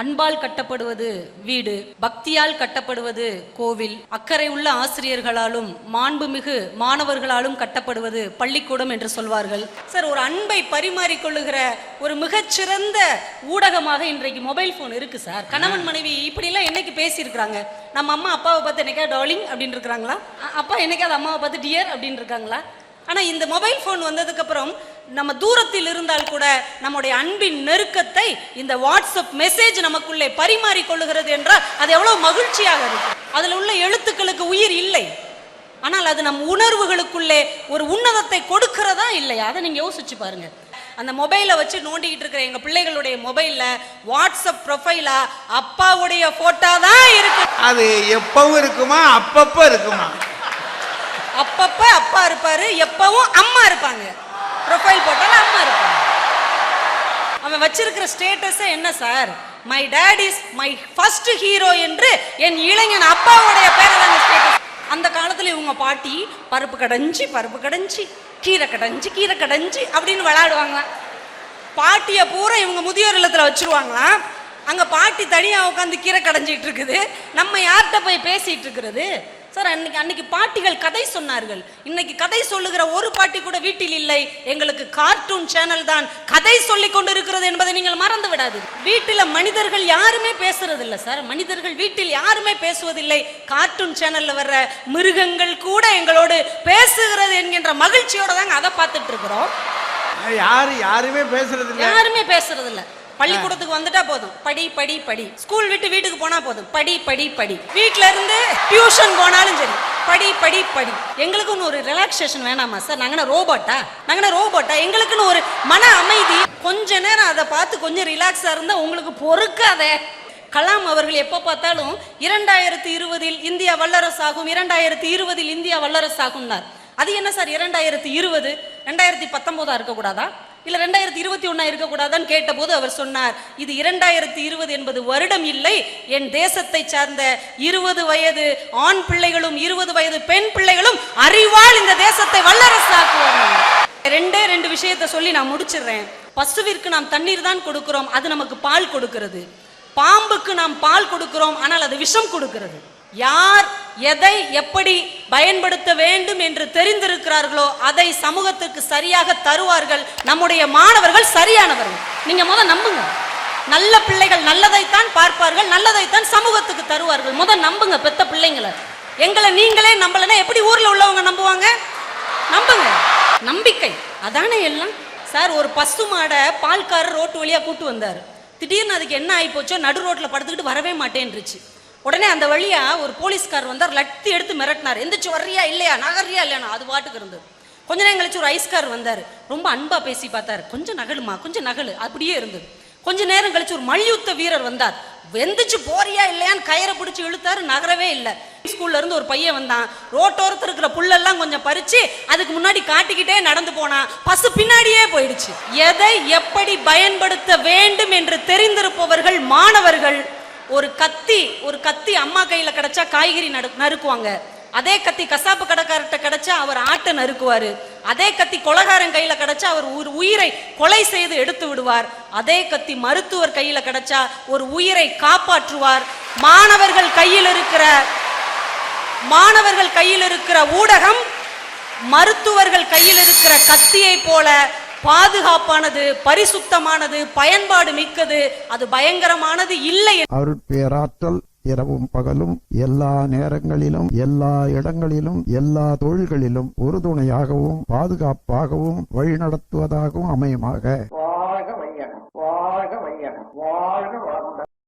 அன்பால் கட்டப்படுவது வீடு பக்தியால் கட்டப்படுவது கோவில். அக்கறை உள்ள ஆசிரியர்களாலும் மாண்புமிகு மாணவர்களாலும் கட்டப்படுவது பள்ளிக்கூடம் என்று சொல்வார்கள். சார் ஒரு அன்பை பரிமாறிக்கொள்ளுகிற ஒரு மிகச்சிறந்த ஊடகமாக இன்றைக்கு மொபைல் ஃபோன் இருக்கு சார். கணவன் மனைவி இப்படிலாம் என்னைக்கு பேசியிருக்கிறாங்க? நம்ம அம்மா அப்பாவை பார்த்து என்னைக்கா டார்லிங் அப்படின்னு இருக்கிறாங்களா அப்பா என்னைக்காவது அம்மாவை பார்த்து டியர் அப்படின்னு இருக்காங்களா ஆனா இந்த மொபைல் ஃபோன் வந்ததுக்கு அப்புறம் நம்ம தூரத்தில் இருந்தால் கூட நம்முடைய அன்பின் நெருக்கத்தை இந்த வாட்ஸ்அப் மெசேஜ் நமக்குள்ளே பரிமாறிக் கொள்ளுகிறது என்றால் அது எவ்வளவு மகிழ்ச்சியாக இருக்கு அதுல உள்ள எழுத்துக்களுக்கு உயிர் இல்லை. ஆனால் அது நம் உணர்வுகளுக்குள்ளே ஒரு உன்னதத்தை கொடுக்கிறதா இல்லையா? அதை நீங்க யோசிச்சு பாருங்க. அந்த மொபைலை வச்சு நோண்டிக்கிட்டு இருக்கிற எங்க பிள்ளைகளுடைய மொபைல்ல வாட்ஸ்அப் ப்ரொஃபைலா அப்பாவுடைய போட்டோ தான் இருக்கு. அது எப்பவும் இருக்குமா? அப்பப்ப இருக்குமா? அப்பப்ப அப்பா இருப்பாரு எப்பவும் அம்மா இருப்பாங்க. ப்ரொஃபைல் போட்டால் அம்மா இருப்பாங்க. அவன் வச்சிருக்கிற ஸ்டேட்டஸ் என்ன sir? My dad is my first hero என்று என் இளைஞன் அப்பாவுடைய பேரை தான் ஸ்டேட்டஸ் அந்த காலத்தில் இவங்க பாட்டி பருப்பு கடைஞ்சி பருப்பு கடைஞ்சி கீரை கடைஞ்சி கீரை கடைஞ்சி அப்படின்னு விளாடுவாங்க பாட்டியை பூரா இவங்க முதியோர் இல்லத்தில் வச்சிருவாங்களாம். அங்கே பாட்டி தனியாக உட்காந்து கீரை கடைஞ்சிட்டு இருக்குது. நம்ம யார்கிட்ட போய் பேசிகிட்டு இருக்கிறது? சார் அன்னைக்கு அன்னைக்கு பாட்டிகள் கதை சொன்னார்கள். இன்னைக்கு கதை சொல்லுகிற ஒரு பாட்டி கூட வீட்டில் இல்லை. எங்களுக்கு கார்ட்டூன் சேனல் தான் கதை சொல்லி கொண்டு இருக்கிறது என்பதை நீங்கள் மறந்து விடாது வீட்டில் மனிதர்கள் யாருமே பேசுறது இல்ல சார். மனிதர்கள் வீட்டில் யாருமே பேசுவதில்லை. கார்ட்டூன் சேனல்ல வர்ற மிருகங்கள் கூட எங்களோடு பேசுகிறது என்கின்ற மகிழ்ச்சியோட தாங்க அதை பார்த்துட்டு இருக்கிறோம். யாரு யாருமே பேசுறது இல்ல யாருமே பேசுறது இல்ல பள்ளிக்கூடத்துக்கு வந்துட்டா போதும். படி படி படி. ஸ்கூல் விட்டு வீட்டுக்கு போனா போதும். படி படி படி. வீட்ல இருந்து டியூஷன் போனாலும் சரி. படி படி படி. எங்களுக்குன்னு ஒரு ரிலாக்ஸேஷன் வேணாமா சார் நாங்க ரோபோட்டா நாங்க ரோபோட்டா எங்களுக்குன்னு ஒரு மன அமைதி. கொஞ்ச நேரம் அதை பார்த்து கொஞ்சம் ரிலாக்ஸா இருந்தா உங்களுக்கு பொறுக்காதே. கலாம் அவர்கள் எப்போ பார்த்தாலும் இரண்டாயிரத்தி இருபதில் இந்தியா வல்லரசாகும் இரண்டாயிரத்தி இருபதில் இந்தியா வல்லரசாகும்னார் அது என்ன சார் இரண்டாயிரத்தி இருபது ரெண்டாயிரத்தி பத்தொன்பதா இருக்கக்கூடாதா? இல்ல ரெண்டாயிரத்தி இருபத்தி ஒன்னா இருக்கக்கூடாதான்னு கேட்டபோது அவர் சொன்னார் இது இரண்டாயிரத்தி இருபது என்பது வருடம் இல்லை. என் தேசத்தை சார்ந்த இருபது வயது ஆண் பிள்ளைகளும் இருபது வயது பெண் பிள்ளைகளும் அறிவால் இந்த தேசத்தை வல்லரசாக்குவார்கள் ரெண்டே ரெண்டு விஷயத்தை சொல்லி நான் முடிச்சிடுறேன். பசுவிற்கு நாம் தண்ணீர் தான் கொடுக்கிறோம் அது நமக்கு பால் கொடுக்கிறது. பாம்புக்கு நாம் பால் கொடுக்கிறோம் ஆனால் அது விஷம் கொடுக்கிறது. யார் எதை எப்படி பயன்படுத்த வேண்டும் என்று தெரிந்திருக்கிறார்களோ அதை சமூகத்துக்கு சரியாக தருவார்கள். நம்முடைய மாணவர்கள் சரியானவர்கள். நீங்க முத நம்புங்க. நல்ல பிள்ளைகள் நல்லதைத்தான் பார்ப்பார்கள் நல்லதைத்தான் சமூகத்துக்கு தருவார்கள். முத நம்புங்க பெத்த பிள்ளைங்களை. எங்களை நீங்களே நம்பலன்னா எப்படி ஊர்ல உள்ளவங்க நம்புவாங்க? நம்புங்க. நம்பிக்கை. அதானே எல்லாம். சார் ஒரு பசு மாடை பால்காரர் ரோட்டு வழியாக கூட்டு வந்தார். திடீர்னு அதுக்கு என்ன ஆகி போச்சோ நடு ரோட்டில் படுத்துக்கிட்டு வரவே மாட்டேன்ருச்சு உடனே அந்த வழியா ஒரு போலீஸ்கார் வந்தார் லட்டி எடுத்து மிரட்டினார். எந்திரிச்சு வர்றியா இல்லையா? நகர்றியா இல்லையா? அது பாட்டுக்கு இருந்தது. கொஞ்ச நேரம் கழிச்சு ஒரு ஐஸ்கார் வந்தார். ரொம்ப அன்பா பேசி பார்த்தார். கொஞ்சம் நகலுமா? கொஞ்சம் நகலு. அப்படியே இருந்தது. கொஞ்ச நேரம் கழிச்சு ஒரு மல்யுத்த வீரர் வந்தார். வெந்துச்சு போறியா இல்லையான்னு கயிறை பிடிச்சி இழுத்தாரு. நகரவே இல்லை. ஸ்கூல்ல இருந்து ஒரு பையன் வந்தான். ரோட்டோரத்தில் இருக்கிற புல்லெல்லாம் கொஞ்சம் பறிச்சு அதுக்கு முன்னாடி காட்டிக்கிட்டே நடந்து போனான். பசு பின்னாடியே போயிடுச்சு. எதை எப்படி பயன்படுத்த வேண்டும் என்று தெரிந்திருப்பவர்கள் மாணவர்கள் ஒரு கத்தி ஒரு கத்தி அம்மா கையில கிடைச்சா காய்கறி நடு நறுக்குவாங்க. அதே கத்தி கசாப்பு கடைக்காரர்கிட்ட கிடைச்சா அவர் ஆட்டை நறுக்குவாரு. அதே கத்தி கொலகாரன் கையில கிடைச்சா அவர் ஒரு உயிரை கொலை செய்து எடுத்து விடுவார். அதே கத்தி மருத்துவர் கையில கிடைச்சா ஒரு உயிரை காப்பாற்றுவார். மாணவர்கள் கையில் இருக்கிற மாணவர்கள் கையில் இருக்கிற ஊடகம் மருத்துவர்கள் கையில் இருக்கிற கத்தியை போல பாதுகாப்பானது பரிசுத்தமானது பயன்பாடு மிக்கது அது பயங்கரமானது இல்லை அருட்பேராற்றல் இரவும் பகலும் எல்லா நேரங்களிலும் எல்லா இடங்களிலும் எல்லா தொழில்களிலும் உறுதுணையாகவும் பாதுகாப்பாகவும் வழிநடத்துவதாகவும் அமையுமாக.